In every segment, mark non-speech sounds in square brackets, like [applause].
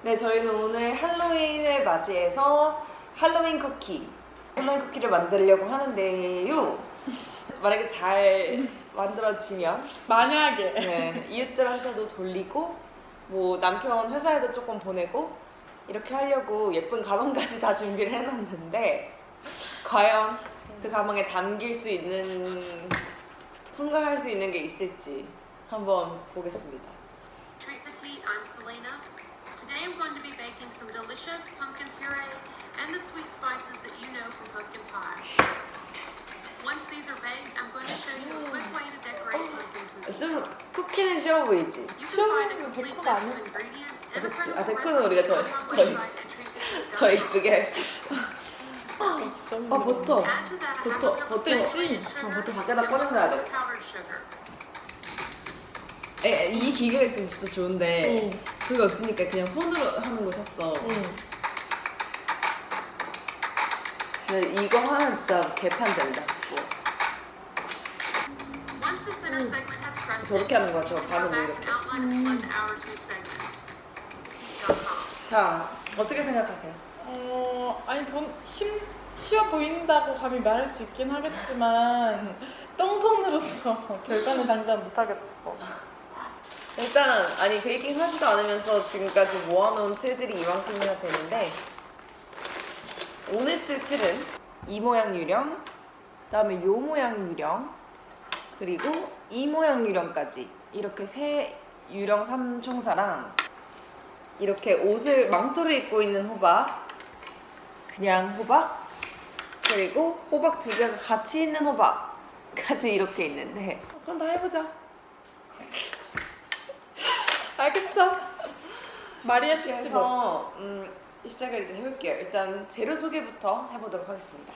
네, 저희는 오늘 할로윈을 맞이해서 할로윈 쿠키, 할로윈 쿠키를 만들려고 하는데요. [laughs] 만약에 잘 만들어지면 만약에 네, 이웃들한테도 돌리고 뭐 남편 회사에도 조금 보내고 이렇게 하려고 예쁜 가방까지 다 준비를 해놨는데 과연 그 가방에 담길 수 있는 성공할 수 있는 게 있을지 한번 보겠습니다. Going to be baking some delicious pumpkin puree and the sweet spices that you know from pumpkin pie. Once these are baked, I'm going to show you a quick way to decorate pumpkin cookies. 좀 쿠키는 쉬워 보이지? You can find a complete list of ingredients and a printable 아, 우리가 더- recipe on 더 my website at. 더 이쁘게 할 수 있어. 아 버터. Add to that half a 버터, cup of 버터 있지? sugar 어, 버터 and 밖에다 one 꺼내놔야 cup 돼. of powdered sugar. 에, 이 기계가 있으면 진짜 좋은데 응. 저게 없으니까 그냥 손으로 하는 거 샀어. 응. 근데 이거 하면 진짜 개판 된다. 뭐. Once the center segment has crusted, 저렇게 하는 거야, 저 you can 반은 go back 이렇게. outline two segments. com. 자, 어떻게 생각하세요? 어 아니 본 심, 쉬워 보인다고 감히 말할 수 있긴 하겠지만 똥손으로서 [laughs] 결과는 장담 못하겠고 일단 아니 베이킹 하지도 않으면서 지금까지 모아놓은 틀들이 이만큼이나 되는데 오늘 쓸 틀은 이 모양 유령, 그다음에 요 모양 유령, 그리고 이 모양 유령까지 이렇게 세 유령 삼총사랑 이렇게 옷을 망토를 입고 있는 호박, 그냥 호박, 그리고 호박 두 개가 같이 있는 호박까지 이렇게 있는데 그럼 다 해보자. 알겠어 마리아 그래서 음, 시작을 이제 해볼게요. 일단 재료 소개부터 해보도록 하겠습니다.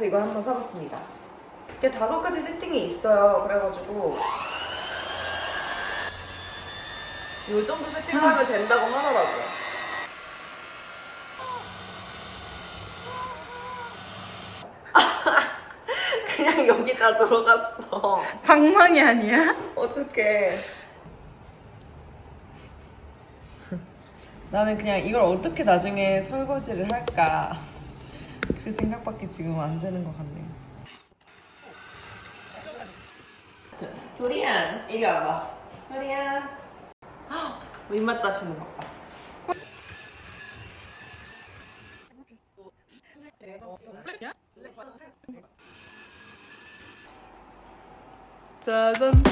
그래서 이걸 한번 사봤습니다. 이게 다섯 가지 세팅이 있어요. 그래가지고 요 정도 세팅하면 된다고 하더라고요. [laughs] 그냥 여기다 들어갔어. 방망이 아니야? 어떡해. 나는 그냥 이걸 어떻게 나중에 설거지를 할까. 그 생각밖에 지금 안 드는 것 같네요. 도리안, 이리 와봐. 도리안. 헉, 입맛 따시는 것 봐. 짜잔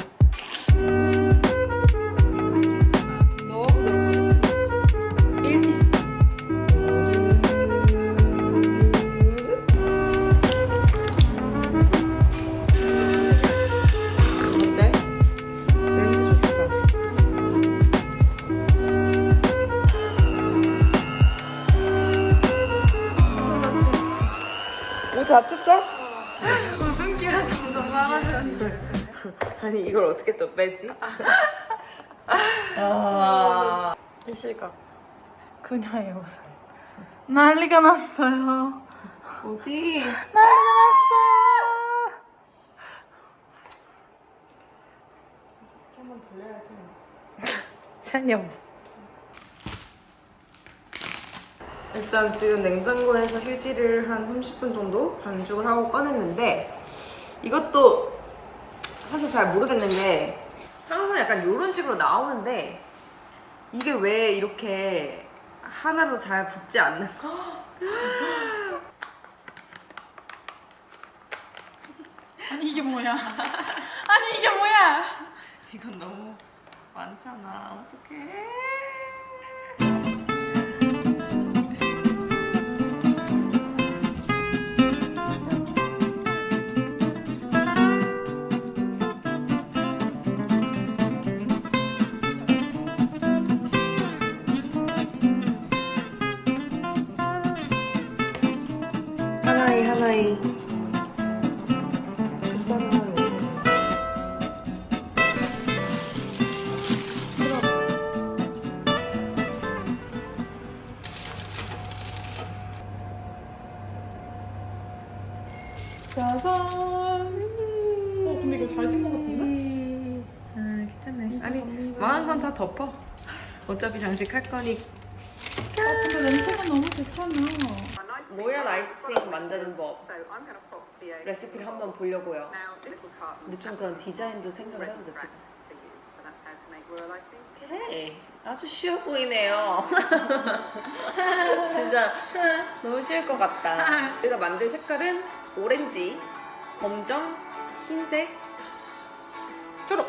이걸 어떻게 또 빼지? 아... 이 시각 그녀의 옷은 난리가 났어요 어디? 난리가 났어요 한번 돌려야지. 체념 일단 지금 냉장고에서 휴지를 한 30분 정도 반죽을 하고 꺼냈는데 이것도 사실 잘 모르겠는 게 항상 약간 이런 식으로 나오는데 이게 왜 이렇게 하나로 잘 붙지 않는 거? [laughs] 아니 이게 뭐야? [laughs] 아니 이게 뭐야? 이건 너무 많잖아. 어떡해. 짜잔. 어 근데 이거 잘 된 것 같은데? 아 괜찮네. 아니 갑니다. 망한 건 다 덮어. 어차피 장식할 거니. 아 근데 냄새가 너무 좋잖아. 로얄 아이싱 만드는 법 레시피를 한번 보려고요. 근데 좀 그런 디자인도 생각을 해보자 지금. 오케이. 아주 쉬워 보이네요. [laughs] 진짜 너무 쉬울 것 같다. 우리가 만들 색깔은 오렌지, 검정, 흰색, 초록.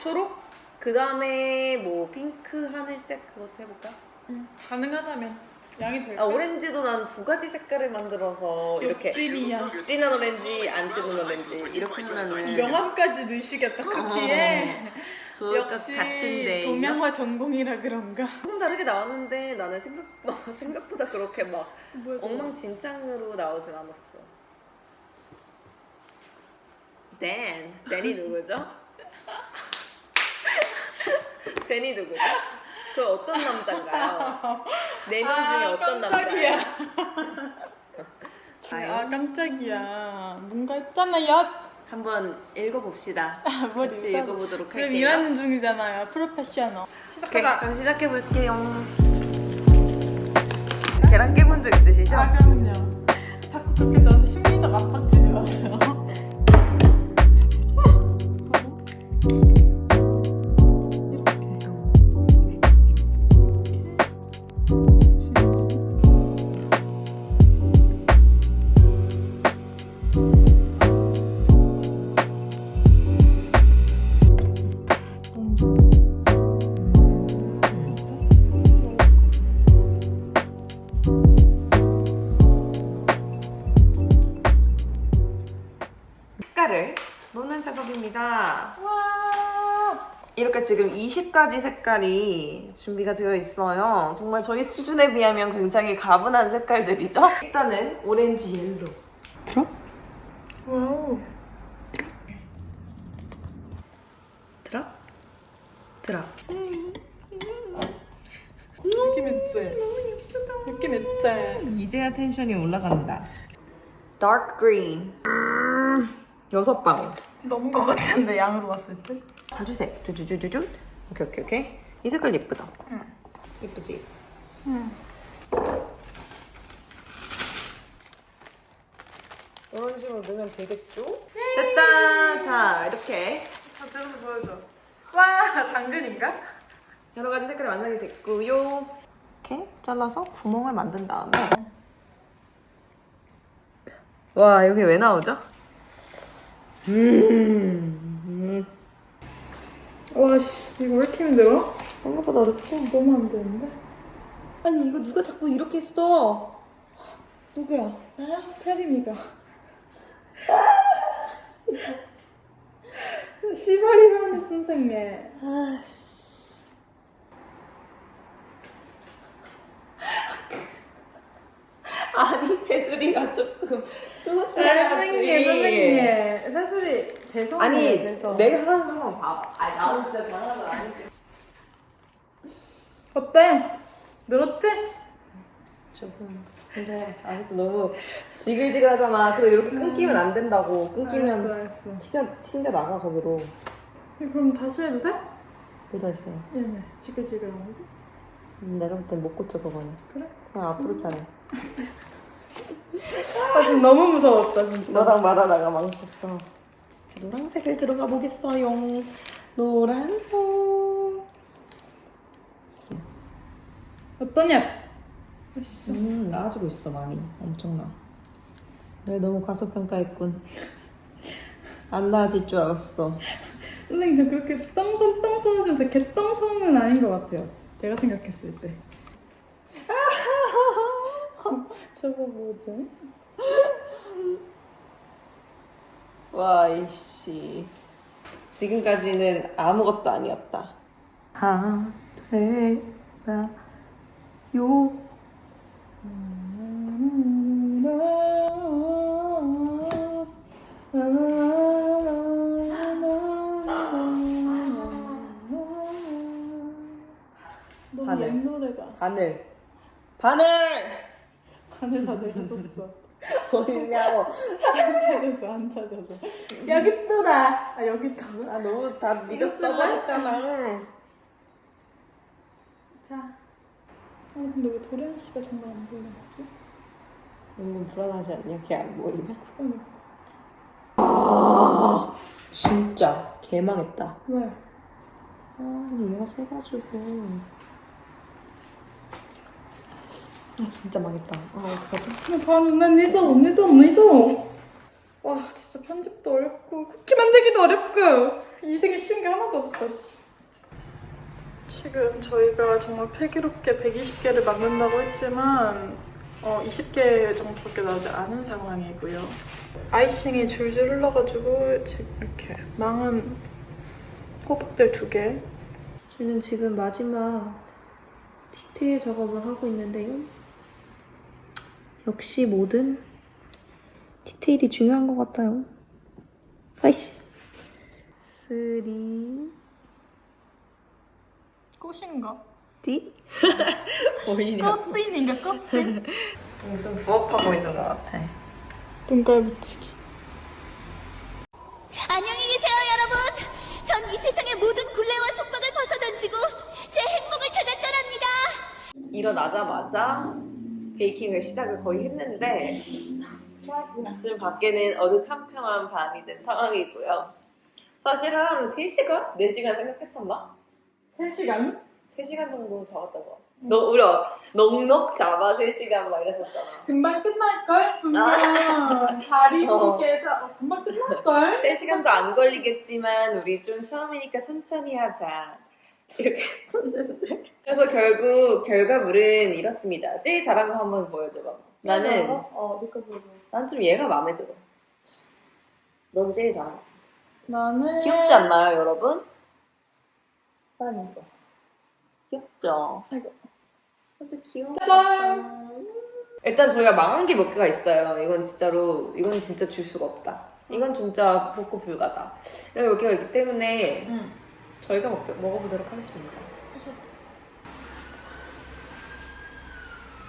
초록. 그 다음에 뭐 핑크, 하늘색 그것도 해볼까? 응. 가능하자면 양이 될까? 아 오렌지도 난 두 가지 색깔을 만들어서 이렇게 욕심이야. 진한 오렌지, 안 진한 오렌지 이렇게 하면은 명함까지 넣으시겠다 쿠키에. 좋을 것 역시 같은데 동양화 전공이라 그런가. 조금 다르게 나왔는데 나는 생각 [laughs] 생각보다 그렇게 막 뭐야 저거? 엉망진창으로 나오진 않았어. 댄, 댄이 누구죠? [laughs] 댄이 누구죠? 그 어떤 남자인가요? 네 명 중에 아, 어떤. 남자예요? 아 깜짝이야. 뭔가 했잖아요. 한번 읽어봅시다. 뭘 같이 읽자고. 읽어보도록 지금 할게요. 일하는 중이잖아요. 프로페셔널. 오케이, 시작하자. 그럼 시작해볼게요. 계란 깨본 적 있으시죠? 아 그럼요. 자꾸 그렇게 저한테 심리적 압박 주지 마세요. 20가지 색깔이 준비가 되어 있어요. 정말 저희 수준에 비하면 굉장히 가분한 색깔들이죠? 일단은 오렌지 옐로. 들어? 와우. 들어? 들어. 느낌 있지? 느낌 있지? 이제야 텐션이 올라간다. Dark green. 여섯 방울. 너무 것 같은데 양으로 봤을 때? 자주색. 주주주주주. 오케이 오케이 오케이. 이 색깔 예쁘다. 응. 예쁘지? 응. 이런 식으로 넣으면 되겠죠? 됐다. 자 이렇게 다 들어서 보여줘. 와 당근인가? 여러 가지 색깔이 완성이 됐고요. 이렇게 잘라서 구멍을 만든 다음에 와 여기 왜 나오죠? 음, 와씨 이거 왜 이렇게 힘들어? 생각보다 어렵지? 너무 안 되는데? 아니 이거 누가 자꾸 이렇게 써? 누구야? 아 테리미가. 시바리만 선생님. 아씨. 아니 테두리가 조금 스무스해야지. 선생님 선생님 사소리 대성 아니. 내가 하는 거 한번 봐봐. 아니 나도 진짜 잘하는 건 아니지. 어때? 늘었지? 조금. 근데 아직도 너무 지글지글하잖아. 그리고 이렇게 끊기면 안 된다고. 끊기면 알았어, 알았어. 튕겨 튕겨 나가 거기로. 그럼 다시 해도 돼? 또 다시. 네네 지글지글한 거지? 음, 내가 볼 땐 못 고쳐 그거는. 그래? 그냥 앞으로 차례. 아 지금 너무 무서웠다 진짜. 너랑 말하다가 망쳤어. 이제 노란색을 들어가 보겠어요. 노란색. 어떠냐? 음, 나아지고 있어 많이. 엄청나. 내가 너무 과소평가했군. 안 나아질 줄 알았어. 선생님 저 그렇게 똥손 똥손 하면서 개똥손은 아닌 것 같아요. 제가 생각했을 때. 저거 뭐지? 와 이씨. 지금까지는 아무것도 아니었다. 아 되라 요. 너무 하늘. 옛 노래가. 바늘. 바늘. 하늘 다 내가 썼어. 어딨냐고. 안 찾아줘, 안 찾아줘. 여기 또다. 아 여기 또. 아 너무 다 네가? 써버렸잖아. 자. 아니 근데 왜 도련 씨가 정말 안 보이는 거지? 너무 불안하지 않냐? 걔 안 보이면? 그러니까. 아 진짜 개망했다. 왜? 아니 얘가 세가지고 아 진짜 망했다. 아 어떡하지? 근데 바로 언니도 언니도 언니도. 와 진짜 편집도 어렵고 쿠키 만들기도 어렵고 인생에 쉬운 게 하나도 없어. 씨. 지금 저희가 정말 패기롭게 120개를 만든다고 했지만 어, 20개 정도밖에 나오지 않은 상황이고요. 아이싱이 줄줄 흘러가지고 지금 이렇게 망한 호박들 두 개. 저는 지금 마지막 디테일 작업을 하고 있는데요. 역시 뭐든 디테일이 중요한 것 같아요. 아이씨. 쓰리 꽃인가? 디? 보이냐? 꽃인인가 꽃인? 무슨 부업하고 있는 것 같아. 눈깔 붙이기. 안녕히 계세요, 여러분. 전 이 세상의 모든 굴레와 속박을 벗어던지고 제 행복을 찾아 떠납니다. 일어나자마자 베이킹을 시작을 거의 했는데 지금 밖에는 어두컴컴한 밤이 된 상황이고요. 사실 한 3시간? 4시간 생각했었나? 3시간? 3시간 정도 잡았다고. 너 우리 넉넉 잡아 3시간 막 이랬었잖아. 금방 끝날걸? 분명 다리님께서 어, 금방 끝날걸? 3시간도 안 걸리겠지만 우리 좀 처음이니까 천천히 하자. [laughs] 이렇게 했었는데. 그래서 결국 결과물은 이렇습니다. 제일 잘한 거 한번 보여줘봐. 나는 어, 니꺼 보여줘. 난 좀 얘가 마음에 들어. 너도 제일 잘한 거. 나는 귀엽지 않나요, 여러분? 빨리 이거. 귀엽죠? 아이고. 아주 귀여워. 일단 저희가 망한 게 몇 개가 있어요. 이건 진짜로, 이건 진짜 줄 수가 없다. 이건 진짜 복구 불가다. 이런 몇 개가 있기 때문에 응. 저희가 먹, 먹어보도록 하겠습니다.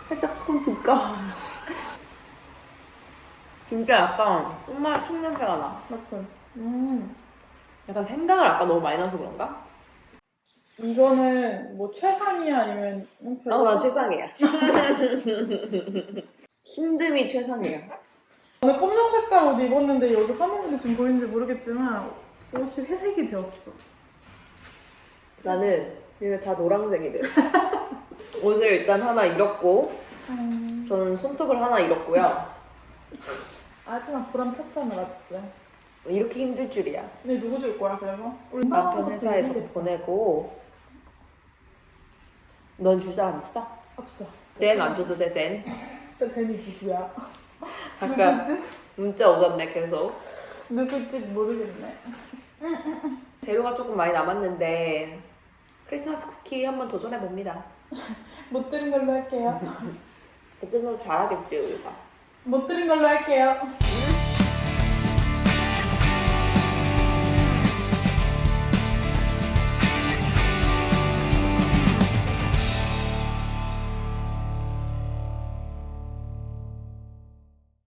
살짝 조금 두꺼워. 진짜 약간 쑥맛 쑥 냄새가 나. 맞군. 음. 약간 생강을 아까 너무 많이 넣어서 그런가? 이거는 뭐 최상이야 아니면 음, 별로? 어, 난 최상이야. [laughs] 힘듦이 최상이야. 오늘 검정 색깔 옷 입었는데 여기 화면으로 지금 보이는지 모르겠지만 옷이 회색이 되었어. 나는 이거 다 노란색이 돼. [laughs] 옷을 일단 하나 잃었고, 음. 저는 손톱을 하나 잃었고요. 하지만 보람 찼잖아, 맞지? 이렇게 힘들 줄이야. 근데 누구 줄 거야, 그래서? 우리 남편 회사에 저좀 보내고, 넌 줄 사람 있어? 없어. 땐안 줘도 돼, 땐. 진짜 괜히 누구야? 아까? 문자 오던데 계속. 누구지 모르겠네. 재료가 조금 많이 남았는데, 크리스마스 쿠키 한번 도전해 봅니다. [laughs] 못 들은 걸로 할게요. 그때도 잘하겠지, 우리가. 못 들은 걸로 할게요. 음.